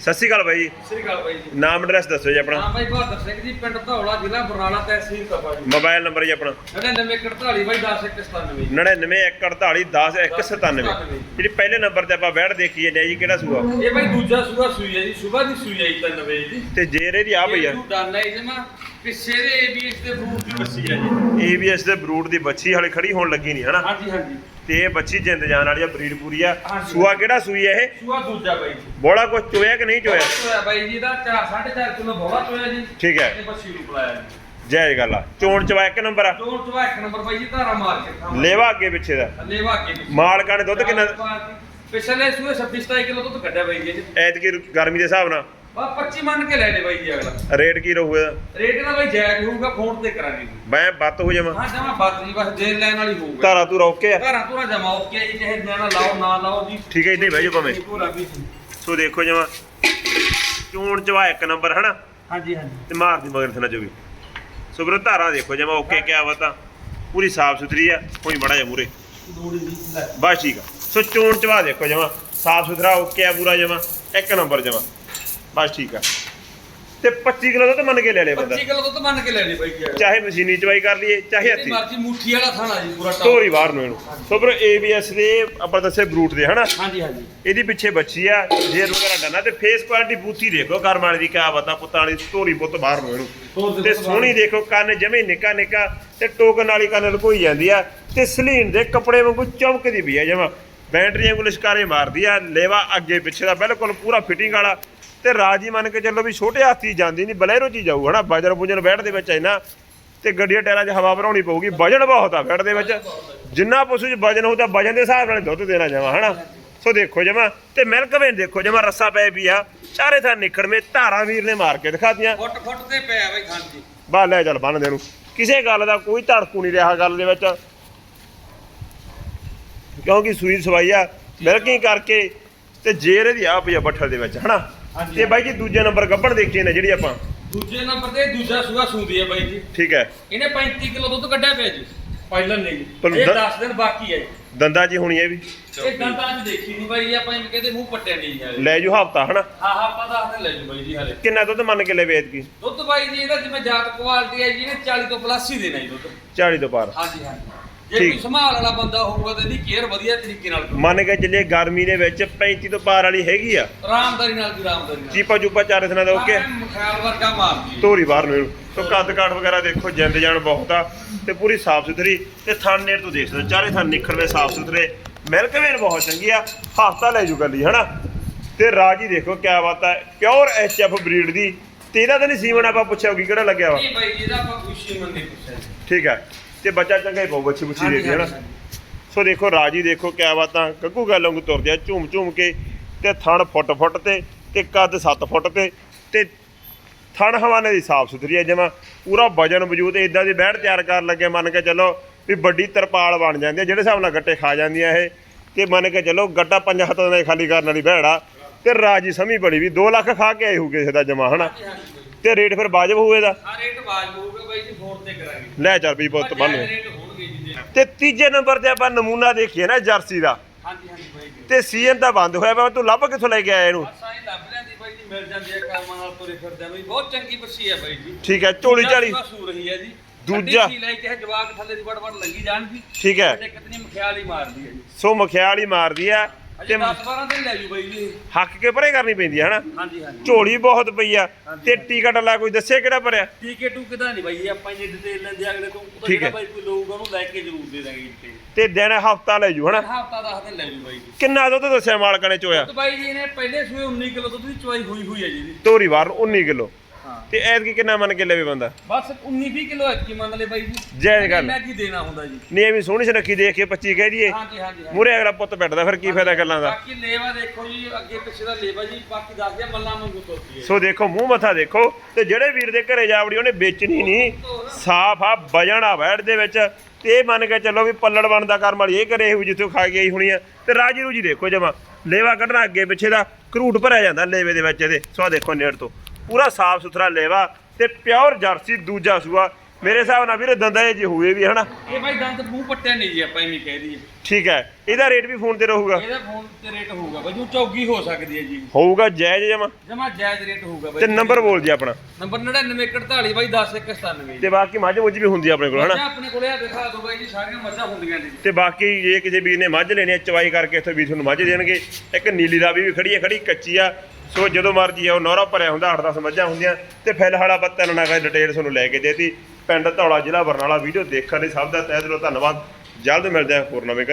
ਸਤਿ ਸ਼੍ਰੀ ਅਕਾਲ ਬਾਈ ਜੀ। ਸ੍ਰੀ ਅਕਾਲ ਬਾਈ ਜੀ। ਨਾਮ ਐਡਰੈਸ ਦੱਸੋ ਜੀ ਆਪਣਾ। ਹਾਂ ਬਾਈ ਬਹਾਦਰ ਸਿੰਘ ਜੀ ਪਿੰਡ ਧੌਲਾ ਜ਼ਿਲ੍ਹਾ ਬਰਨਾਲਾ ਤਹਿਸੀਲ ਤਪਾ ਜੀ। ਮੋਬਾਈਲ ਨੰਬਰ ਜੀ ਆਪਣਾ। 9948 ਬਾਈ 10197 9914811097 ਜਿਹੜੀ ਪਹਿਲੇ ਨੰਬਰ ਤੇ ਆਪਾਂ ਬੈਠ ਦੇਖੀਏ ਨੇ ਜੀ ਕਿਹੜਾ ਸੂਆ? ਇਹ ਬਾਈ ਦੂਜਾ ਸੂਆ ਸੂਈ ਹੈ ਜੀ ਸਵੇਰ ਦੀ ਸੂਈ ਹੈ ਜੀ 3 ਵਜੇ ਦੀ। ਤੇ ਜੇਰੇ ਦੀ ਆ ਪਈ ਆ। ਇਹ ਡਾਨਾ ਹੈ ਜਮਾ ਪਿੱਛੇ ਦੇ ਏਬੀਐਸ ਦੇ ਫਰੂਟ ਦੀ ਬੱਸੀ ਹੈ ਜੀ। ABS ਦੇ ਬਰੂਟ ਦੀ ਬੱਚੀ ਹਲੇ ਖੜੀ ਹੋਣ ਲੱਗੀ ਨਹੀਂ ਹਨਾ? ਹਾਂਜੀ ਹਾਂਜੀ। ਤੇ ਇਹ ਬੱਚੀ ਜਿੰਦ ਜਾਨ ਵਾਲੀ ਆ ਬਰੀਡ ਪੂਰੀ ਆ। ਹਾਂਜੀ। ਸੂਆ ਕਿਹੜਾ ਸੂਈ ਆ ਇਹ? ਸੂਆ ਦੂਜਾ ਬਾਈ ਜੀ। ਬੋਲਾ ਕੁਛ ਚੋਇਆ ਕਿ ਨਹੀਂ ਚੋਇਆ? ਸੂਆ ਬਾਈ ਜੀ ਦਾ 4 4.5 ਕਿਲੋ ਬੋਲਾ ਚੋਇਆ ਜੀ। ਠੀਕ ਹੈ। ਤੇ ਬੱਸੀ ਨੂੰ ਪਲਾਇਆ ਜੀ। ਜੈ ਗੱਲ ਆ ਚੋਣ ਚਵਾ ਇੱਕ ਨੰਬਰ ਆ। ਚੋਰ ਚਵਾ ਇੱਕ ਨੰਬਰ ਬਾਈ ਜੀ ਧਾਰਾ ਮਾਰ ਕੇ ਖਾਵਾਂ ਲੇਵਾ ਅੱਗੇ ਪਿੱਛੇ ਦਾ। ਲੇਵਾ ਕੇ ਵੀ ਮਾਲਕਾਂ ਨੇ ਦੁੱਧ ਕਿੰਨਾ? ਪਿਛਲੇ ਸੂਏ 26 27 ਕਿਲੋ ਦੁੱਧ ਕੱਢਿਆ ਬਾਈ ਜੀ ਐਤਕੀ ਗਰਮੀ ਦੇ ਹਿਸਾਬ ਨਾਲ। ਬਾ 25 ਮੰਨ ਕੇ ਲੈ ਲੈ ਬਾਈ ਜੀ ਅਗਲਾ। ਰੇਟ ਕੀ ਰਹੂ ਇਹਦਾ ਰੇਟ ਦਾ ਬਾਈ ਜਾਇਜ਼ ਹੋਊਗਾ ਫੋਨ ਤੇ ਕਰਾਂਗੇ ਜੀ। ਮੈਂ ਬੱਤ ਹੋ ਜਾਵਾਂ। ਹਾਂ ਜਮਾ ਬਾਤ ਜੀ ਬਸ ਦੇਣ ਲੈਣ ਵਾਲੀ ਹੋਊਗਾ। ਧਾਰਾ ਤੂੰ ਰੋਕੇ ਆ? ਘਰਾਂ ਤੋਂ ਜਮਾ ਓਕੇ ਜੀ ਚਾਹੇ ਨਿਆਣਾ ਲਾਓ ਨਾ ਲਾਓ ਜੀ। ਠੀਕ ਹੈ ਇੱਥੇ ਬਹਿ ਜਾਓ ਭਾਵੇਂ। ਪੂਰਾ ਵੀ ਸੋ। ਦੇਖੋ ਜਮਾ ਚੋਣ ਚਵਾ ਇੱਕ ਨੰਬਰ ਹਨਾ? ਹਾਂਜੀ ਹਾਂਜੀ। ਤੇ ਮਾਰਦੀ ਮਗਰ ਥਣਾ ਜੋ ਵੀ ਸੋ ਵੀਰੋ ਧਾਰਾ ਦੇਖੋ ਜਮਾ ਓਕੇ ਕਿਆ ਬਤਾ। ਪੂਰੀ ਸਾਫ਼ ਸੁਥਰੀ ਆ ਕੋਈ ਬੜਾ ਜਿਹਾ ਮੂਰੇ ਦੂੜੀ ਦੀ ਲੈ। ਬਸ ਠੀਕ ਆ। ਸੋ ਚੋਣ ਚਵਾ ਦੇਖੋ ਜਮਾ ਸਾਫ਼ ਸੁਥਰਾ ਓਕੇ ਆ ਪੂਰਾ ਜਮਾ ਇੱਕ ਨੰਬਰ ਜਮਾ। ਬਸ ਠੀਕ ਆ। ਤੇ 25 ਕਿਲੋ ਦਾ ਤਾਂ ਮੰਨ ਕੇ ਲੈ ਲਿਆ ਬੰਦਾ। 25 ਕਿਲੋ ਦੁੱਧ ਮੰਨ ਕੇ ਲੈ ਲਈ ਬਾਈ ਜੀ। ਅਗਲਾ। ਚਾਹੇ ਮਸ਼ੀਨੀ ਚਵਾਈ ਕਰ ਲਈਏ ਚਾਹੇ ਹੱਥੀ। ਮਰਜ਼ੀ ਮੁੱਠੀ ਵਾਲਾ ਖਾਣਾ ਜੀ ਪੂਰਾ। ਤੋਰੀ ਬਾਹਰ ਨੂੰ ਇਹਨੂੰ। ਸੋ ਵੀਰੋ ABS ਦੇ ਆਪਾਂ ਦੱਸੇ ਬਰੂਟ ਦੇ ਹਨਾ? ਹਾਂਜੀ ਹਾਂਜੀ। ਇਹਦੀ ਪਿੱਛੇ ਬੱਚੀ ਆ ਜੇਰ ਵਗੈਰਾ ਡਨਾ ਤੇ ਫੇਸ ਕੁਆਲਿਟੀ ਬੂਥੀ ਦੇਖੋ ਕਰਮ ਵਾਲੀ ਦੀ ਕਿਆ ਬਤਾ ਪੁੱਤਾਂ ਵਾਲੀ ਤੋਰੀ ਪੁੱਤ ਬਾਹਰ ਨੂੰ ਇਹਨੂੰ। ਤੇ ਸੋਹਣੀ ਦੇਖੋ ਕੰਨ ਜਮੇ ਨਿੱਕਾ ਨਿੱਕਾ ਤੇ ਟੋਕਨ ਵਾਲੀ ਕੰਨ ਲੁਕੋਈ ਜਾਂਦੀ ਆ ਤੇ ਸਲੀਨ ਦੇ ਕੱਪੜੇ ਵਾਂਗੂ ਚਮਕਦੀ ਵੀ ਆ ਜਮਾ। ਬੈਟਰੀਆਂ ਨੂੰ ਲਿਸ਼ਕਾਰੇ ਮਾਰਦੀ ਆ ਲੇਵਾ ਅੱਗੇ ਪਿੱਛੇ ਦਾ ਬਿਲਕੁਲ ਪੂਰਾ ਫਿਟਿੰਗ ਵਾਲਾ। ਤੇ ਰਾਜੀ ਮੰਨ ਕੇ ਚੱਲੋ ਵੀ ਛੋਟੇ ਹਾਥੀ ਜਾਂਦੀ ਨਹੀਂ ਬਲੇਰੋ ਚ ਹੀ ਜਾਊ ਹਨਾ? ਬਜਰ ਬੁਜਰ ਬੈਠ ਦੇ ਵਿੱਚ ਇੰਨਾ ਤੇ ਗੱਡੀਆਂ ਟਾਇਰਾਂ 'ਚ ਹਵਾ ਭਰਾਉਣੀ ਪਊਗੀ ਵਜਨ ਬਹੁਤ ਆ ਬੈਠ ਦੇ ਵਿੱਚ। ਜਿੰਨਾ ਪਸ਼ੂ 'ਚ ਵਜਨ ਹੋਊ ਤਾਂ ਵਜਨ ਦੇ ਹਿਸਾਬ ਨਾਲ ਦੁੱਧ ਦੇਣਾ ਜਾਵਾ ਹਨਾ? ਸੋ ਦੇਖੋ ਜਮਾ ਤੇ ਮਿਲਕ ਵੇਨ ਦੇਖੋ ਜਮਾ ਰੱਸਾ ਪਏ ਵੀ ਆ ਚਾਰੇ ਥਾਂ ਨਿਖੜਵੇਂ ਧਾਰਾ ਵੀਰ ਨੇ ਮਾਰ ਕੇ ਦਿਖਾਤੀਆਂ। ਫੁੱਟ ਫੁੱਟ ਤੇ ਪਿਆ ਬਾਈ ਖਾਣ ਜੀ ਬਾ ਲੈ ਚੱਲ ਬੰਨ ਦੇ ਨੂੰ ਕਿਸੇ ਗੱਲ ਦਾ ਕੋਈ ਧੜਕੂ ਨਹੀਂ ਰਿਹਾ ਗੱਲ ਦੇ ਵਿੱਚ। ਕਿਉਂਕਿ ਸੂਈ ਸਵਾਈ ਆ ਮਿਲਕਿੰਗ ਕਰਕੇ ਤੇ ਜੇਰ ਇਹਦੀ ਆ ਪਈ ਆ ਬੱਠਲ ਦੇ ਵਿੱਚ ਹਨਾ। ਤੇ ਬਾਈ ਜੀ ਦੂਜੇ ਨੰਬਰ ਗੱਬਣ ਦੇਖੀ ਨੇ ਜਿਹੜੀ ਆਪਾਂ। ਦੂਜੇ ਨੰਬਰ ਤੇ ਦੂਜਾ ਸੂਆ ਸੂਦੀ ਹੈ ਬਾਈ ਜੀ। ਠੀਕ ਹੈ। ਇਹਨੇ 35 ਕਿਲੋ ਦੁੱਧ ਕੱਢਿਆ ਪਿਆ ਜੀ। ਪਹਿਲਾਂ ਨਹੀਂ ਜੀ। ਇਹ ਦ- 10 ਦਿਨ ਬਾਕੀ ਹੈ ਜੀ। ਦੰਦਾਂ ਹੀ ਹੋਣੀ ਇਹ ਵੀ। ਇਹ ਦੰਦਾਂ 'ਚ ਦੇਖੀ ਨਹੀਂ ਬਾਈ ਜੀ ਆਪਾਂ ਇਹਨੂੰ ਕਹਿੰਦੇ ਮੂੰਹ ਪੱਟਿਆ ਨਹੀਂ ਜੀ ਹਲੇ। ਲੈ ਜੂ ਹਫਤਾ ਹਨਾ? ਹਾਂ ਹਾਂ ਆਪਾਂ ਦੱਸ ਦਿਨ ਲੈ ਜੂ ਬਾਈ ਜੀ ਹਲੇ। ਕਿੰਨਾ ਦੁੱਧ ਮੰਨ ਕੇ ਲੈ ਵੇਚ ਕੀ ਦੁੱਧ ਬਾਈ ਜੀ ਇਹਦਾ ਜਿਵੇਂ ਜਾਤ ਕੁਆਲਿਟੀ ਹੈ ਜੀ ਇਹਨੇ 40 ਤੋਂ ਪਲੱਸ ਹੀ ਦੇਣਾ ਜੀ ਦੁੱਧ। 40 ਤੋਂ ਪਾਰ। ਹਾਂਜੀ ਹਾਂਜੀ। ਜੇ ਠੀਕ। ਕੋਈ ਸੰਭਾਲ ਵਾਲਾ ਬੰਦਾ ਹੋਊਗਾ ਤਾਂ ਇਹਦੀ ਕੇਅਰ ਵਧੀਆ ਤਰੀਕੇ ਨਾਲ ਕਰੋ ਮੰਨ ਕੇ ਚੱਲੇ ਗਰਮੀ ਦੇ ਵਿੱਚ 35 ਤੋਂ ਪਾਰ ਵਾਲੀ ਹੈਗੀ ਆ। ਆਰਾਮਦਾਰੀ ਨਾਲ ਵੀ ਆਰਾਮਦਾਰੀ ਨਾਲ। ਚੀਪਾ ਚੂਪਾ ਚਾਰੇ ਥਣਾ ਦਾ ਓਕੇ। ਖਿਆਲ ਵਰਗਾ ਮਾਰਦੀ ਧੋਰੀ ਬਾਹਰ ਨੂੰ। ਸੋ ਕੱਦ ਕਾਠ ਵਗੈਰਾ ਦੇਖੋ ਜਿੰਦ ਜਾਨ ਬਹੁਤ ਆ। ਤੇ ਪੂਰੀ ਸਾਫ਼ ਸੁਥਰੀ। ਤੇ ਥਣ ਨੇੜ ਤੋਂ ਦੇਖ ਸਕਦੇ ਚਾਰੇ ਥਣ ਨਿਖੜਵੇਂ ਸਾਫ਼ ਸੁਥਰੇ। ਮਿਲਕ ਵੇਨ ਬਹੁਤ ਚੰਗੀ ਆ। ਹਫਤਾ ਲੈ ਜੂ ਗੱਲੀ ਹਨਾ? ਤੇ ਰਾਜੀ ਦੇਖੋ ਕਿਆ ਬਾਤ ਹੈ ਪਿਓਰ ਐਚਐਫ ਬਰੀਡ ਦੀ। ਤੇ ਇਹਦਾ ਤਾਂ ਨਹੀਂ ਸੀਮਨ ਆਪਾਂ ਪੁੱਛਿਆ ਹੋਗੀ ਕਿਹੜਾ ਲੱਗਿਆ ਵਾ? ਨਹੀਂ ਬਾਈ ਜੀ ਇਹਦਾ ਆਪਾਂ ਖੁਸ਼ੀ ਮੰਨੇ ਪੁੱਛਿਆ। ਜੀ ਠੀਕ ਹੈ ਤੇ ਬੱਚਾ ਚੰਗਾ ਹੀ ਪਾਉ ਬੱਚੀ ਬੁੱਚੀ ਦੇ ਕੇ ਹਨਾ। ਸੋ ਦੇਖੋ ਰਾਜੀ ਦੇਖੋ ਕਿਆ ਬਾਤਾਂ ਗੱਗੂ ਗੱਲ ਵਾਂਗੂ ਤੁਰਦੇ ਆ ਝੂਮ ਝੂਮ ਕੇ ਤੇ ਥਣ ਫੁੱਟ ਫੁੱਟ ਤੇ ਤੇ ਕੱਦ 7 ਫੁੱਟ ਤੇ ਤੇ ਥਣ ਹਵਾਨੇ ਦੀ ਸਾਫ਼ ਸੁਥਰੀ ਹੈ ਜਮਾ ਪੂਰਾ ਵਜਨ ਵਜੂਦ ਇਦਾਂ ਦੀ ਬੈੜ ਤਿਆਰ ਕਰਨ ਲੱਗੇ ਮੰਨ ਕੇ ਚੱਲੋ ਵੀ ਵੱਡੀ ਤਰਪਾਲ ਬਣ ਜਾਂਦੀ ਹੈ ਜਿਹੜੇ ਹਿਸਾਬ ਨਾਲ ਗੱਟੇ ਖਾ ਜਾਂਦੀਆਂ ਇਹ ਤੇ ਮੰਨ ਕੇ ਚੱਲੋ ਗੱਟਾ ਪੰਜਾਂ ਹੱਥਾਂ ਨਾਲ ਖਾਲੀ ਕਰਨ ਵਾਲੀ ਬੈੜਾ ਤੇ ਰਾਜੀ ਸਮੀ ਬੜੀ ਵੀ 2 ਲੱਖ ਖਾ ਕੇ ਆਈ ਹੋਊ ਕਿਸੇ ਦਾ ਜਮਾ ਹਨਾ। ਤੇ ਰੇਟ ਫਿਰ ਵਾਜਬ ਹੋਊ ਦਾ ਹਾਂ ਰੇਟ ਬਾਜ ਹੋਊਗਾ ਬਾਈ ਜੀ ਫੋਨ ਤੇ ਕਰਾਂਗੇ। ਲੈ ਚੱਲ ਵੀ ਪੁੱਤ ਬੰਨ। ਰੇਟ ਹੋਣਗੇ ਜੀ ਦੇ। ਤੇ ਤੀਜੇ ਨੰਬਰ ਤੇ ਆਪਾਂ ਨਮੂਨਾ ਦੇਖੀਏ ਨਾ ਜਰਸੀ ਦਾ। ਹਾਂਜੀ ਹਾਂਜੀ ਬਾਈ ਜੀ। ਤੇ ਸੀਜ਼ਨ ਤਾਂ ਬੰਦ ਹੋਇਆ ਪਿਆ ਤੂੰ ਲੱਭ ਕਿੱਥੋਂ ਲੈ ਕੇ ਆਇਆ ਇਹਨੂੰ? ਅਸਾਂ ਹੀ ਲੱਭ ਲੈਂਦੀ ਬਾਈ ਜੀ ਮਿਲ ਜਾਂਦੀ ਹੈ ਕਾਮਾਂ ਨਾਲ ਤੁਰੇ ਫਿਰਦੇ ਆ ਬਈ। ਬਹੁਤ ਚੰਗੀ ਬੱਸੀ ਹੈ ਬਾਈ ਜੀ। ਠੀਕ ਹੈ ਝੋਲੀ ਝਾਲੀ ਸੂ ਰਹੀ ਹੈ ਜੀ। ਦੂਜਾ- ਅੱਧੀ ਸੀ ਲੈ ਕੇ ਜਵਾਕ ਥੱਲੇ ਦੀ ਵੜ ਵੜ ਲੱਗੀ ਜਾਣ ਦੀ। ਠੀਕ ਹੈ। ਤੇ ਕਿਤਨੀ ਮਖਿਆਲ ਹੀ ਮਾਰਦੀ ਹੈ ਜੀ। ਸੋ ਮਖਿਆਲ ਹੀ ਮਾਰਦੀ ਆ ਤੇ 10 12 ਦਿਨ ਲੈ ਜੂ ਬਾਈ ਜੀ। ਹੱਕ ਕੇ ਪਰੇ ਕਰਨੀ ਪੈਂਦੀ ਹੈ ਹਨਾ? ਹਾਂਜੀ ਹਾਂਜੀ। ਝੋਲੀ ਬਹੁਤ ਪਈ ਆ ਤੇ ਟਿਕਟ ਲਾ ਕੋਈ ਦੱਸੇ ਕਿਹੜਾ ਭਰਿਆ? ਟੀਕੇ ਟੂਕੇ ਦਾ ਨਹੀਂ ਬਾਈ ਆਪਾਂ ਜੇ ਡਿਟੇਲ ਲੈਂਦੇ ਅਗਲੇ ਤੋਂ ਉਹਦਾ ਠੀਕ ਜਿਹੜਾ। ਬਾਈ ਕੋਈ ਲਊਗਾ ਉਹਨੂੰ ਲੈ ਕੇ ਜ਼ਰੂਰ ਦੇ ਦਾਂਗੇ ਜੀ ਤੇ ਦਿਨ ਹਫਤਾ ਲੈ ਜੂ ਹਨਾ? ਹਫਤਾ ਦਾ ਦਿਨ ਲੈ ਜੂ ਬਾਈ ਜੀ। ਕਿੰਨਾ ਦੁੱਧ ਦੱਸਿਆ ਮਾਲਕਾਂ ਨੇ ਚੋਇਆ? ਤੇ ਬਾਈ ਜੀ ਨੇ ਪਹਿਲੇ ਸੂਏ 19 ਕਿਲੋ ਦੁੱਧ ਦੀ ਚਵਾਈ ਹੋਈ ਹੋਈ ਹੈ ਜੀ। ਇਹਦੀ ਤੋਰੀ ਵਾਰ 19 ਕਿਲੋ। ਤੇ ਐਤਕੀ ਕਿੰਨਾ ਮੰਨ ਕੇ ਲੈਵੇ ਬੰਦਾ? ਬਸ 19 20 ਕਿਲੋ ਐਤਕੀ ਮੰਨ ਲੈ ਬਾਈ ਜੀ। ਜਾਇਜ਼ ਗੱਲ। ਇੰਨਾ ਕੀ ਦੇਣਾ ਹੁੰਦਾ ਜੀ? ਨਹੀਂ ਐਵੇਂ ਸੋਹਣੀ ਸੁਨੱਖੀ ਦੇਖ ਕੇ 25 ਕਹਿ ਦਈਏ। ਹਾਂਜੀ ਹਾਂਜੀ ਹਾਂਜੀ। ਮੂਰੇ ਅਗਲਾ ਪੁੱਤ ਬੈਠਦਾ ਫਿਰ ਕੀ ਫਾਇਦਾ ਗੱਲਾਂ ਦਾ? ਬਾਕੀ ਲੇਵਾ ਦੇਖੋ ਜੀ ਅੱਗੇ ਪਿੱਛੇ ਦਾ ਲੇਵਾ ਜੀ ਬਾਕੀ ਦੱਸ ਦਿਆ ਮੱਲਾ ਵਾਂਗੂ ਤੋਤੀ ਹੈ ਸੋ ਦੇਖੋ ਮੂੰਹ ਮੱਥਾ ਦੇਖੋ ਤੇ ਜਿਹੜੇ ਵੀਰ ਦੇ ਘਰੇ ਜਾਵੜੀ ਉਹਨੇ ਵੇਚਣੀ ਨਹੀਂ। ਸਾਫ਼ ਆ ਵਜਣ ਆ ਵੈੜ ਦੇ ਵਿੱਚ। ਤੇ ਇਹ ਮੰਨ ਕੇ ਚੱਲੋ ਵੀ ਪੱਲੜ ਬਣਦਾ ਕਰਮ ਵਾਲੀ ਇਹ ਕਰੇ ਇਹੋ ਜਿੱਥੋਂ ਖਾ ਕੇ ਆਈ ਹੋਣੀ ਆ। ਤੇ ਰਾਜੀ ਰੂਜੀ ਦੇਖੋ ਜਮਾ। ਲੇਵਾ ਕੱਢਣਾ ਅੱਗੇ ਪਿੱਛੇ ਦਾ ਕਰੂਟ ਭਰਿਆ ਜਾਂਦਾ ਲੇਵੇ ਦੇ ਵਿੱਚ ਇਹਦੇ। ਸੋ ਆਹ ਦੇਖੋ ਨੇੜ ਤੋਂ। ਪੂਰਾ ਸਾਫ਼ ਸੁਥਰਾ ਲੇਵਾ ਤੇ ਪਿਓਰ ਜਰਸੀ ਦੂਜਾ ਸੂਆ। ਮੇਰੇ ਹਿਸਾਬ ਨਾਲ ਵੀਰੇ ਦੰਦਾਂ ਜੀ ਹੋਏ ਵੀ ਹਨਾ। ਇਹ ਬਾਈ ਦੰਦ ਮੂੰਹ ਪੱਟਿਆ ਨਹੀਂ ਜੀ ਆਪਾਂ ਐਵੇਂ ਕਹਿ ਦਈਏ। ਠੀਕ ਹੈ ਇਹਦਾ ਰੇਟ ਵੀ ਫੋਨ ਤੇ ਰਹੂਗਾ। ਇਹਦਾ ਫੋਨ ਤੇ ਰੇਟ ਹੋਊਗਾ ਬਾਈ ਜੋ ਚੌਗੀ ਹੋ ਸਕਦੀ ਹੈ ਜੀ। ਹੋਊਗਾ ਜਾਇਜ਼ ਜਮਾ। ਜਮਾ ਜਾਇਜ਼ ਰੇਟ ਹੋਊਗਾ ਬਾਈ। ਤੇ ਨੰਬਰ ਬੋਲ ਜੀ ਆਪਣਾ। ਨੰਬਰ 9941 ਬਾਈ 10197 ਤੇ ਬਾਕੀ ਮੱਝ ਮੁੱਝ ਵੀ ਹੁੰਦੀ ਆਪਣੇ ਕੋਲ ਹਨਾ? ਆਪਣੇ ਕੋਲੇ ਆ ਦਿਖਾ ਦੋ ਬਾਈ ਜੀ ਸਾਰੀਆਂ ਮੱਝਾਂ ਹੁੰਦੀਆਂ ਨੇ ਤੇ ਬਾਕੀ ਜੇ ਕਿਸੇ ਵੀਰ ਨੇ ਮੱਝ ਲੈਣੀ ਹੈ ਚਵਾਈ ਕਰਕੇ ਇੱਥੇ ਵੀ ਤੁਹਾਨੂੰ ਮੱਝ ਦੇਣਗੇ। ਇੱਕ ਨੀਲੀ ਰਾਵੀ ਵੀ ਖੜੀ ਹੈ ਖੜੀ ਕੱਚੀ ਆ। ਸੋ ਜਦੋਂ ਮਰਜ਼ੀ ਆਓ ਨੌਰਾ ਭਰਿਆ ਹੁੰਦਾ 8-10 ਮੱਝਾਂ ਹੁੰਦੀਆਂ। ਤੇ ਫਿਲ ਹਾਲਾ ਬੱਤਾ ਨਾ ਕੋਈ ਡਿਟੇਲ ਤੁਹਾਨੂੰ ਲੈ ਕੇ ਦੇਤੀ। ਪਿੰਡ ਧੌਲਾ ਜ਼ਿਲ੍ਹਾ ਬਰਨਾਲਾ ਵੀਡੀਓ ਦੇਖਣ ਲਈ ਸਭ ਦਾ ਤਹਿ ਦਿਲੋਂ ਧੰਨਵਾਦ। ਜਲਦ ਮਿਲਦੇ ਹਾਂ ਹੋਰ ਨਵੇਂ ਘਰੇ।